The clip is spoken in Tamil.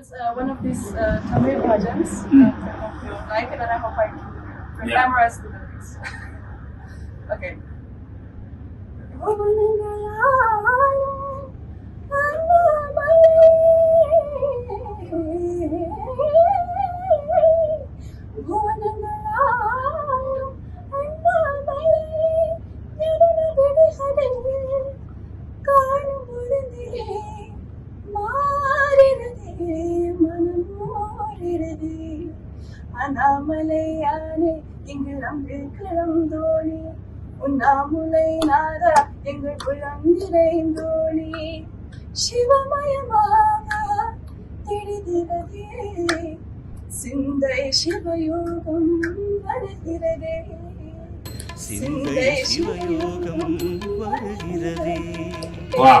was uh, one of these uh, Tamil bhajans mm. that I hope you like and I hope I can memorize as the lyrics. okay. அண்ணாமலையானே இங்கு நம்பி கிளந்தோனே. உண்ணாமுலை நாதா எங்கள் குளம் நிறைந்தோனே சிவமயமாக தெரிகிறதே சிந்தை சிவயோகம் வருகிறதே. சிந்தை சிவயோகம் வருகிறதே. Wow.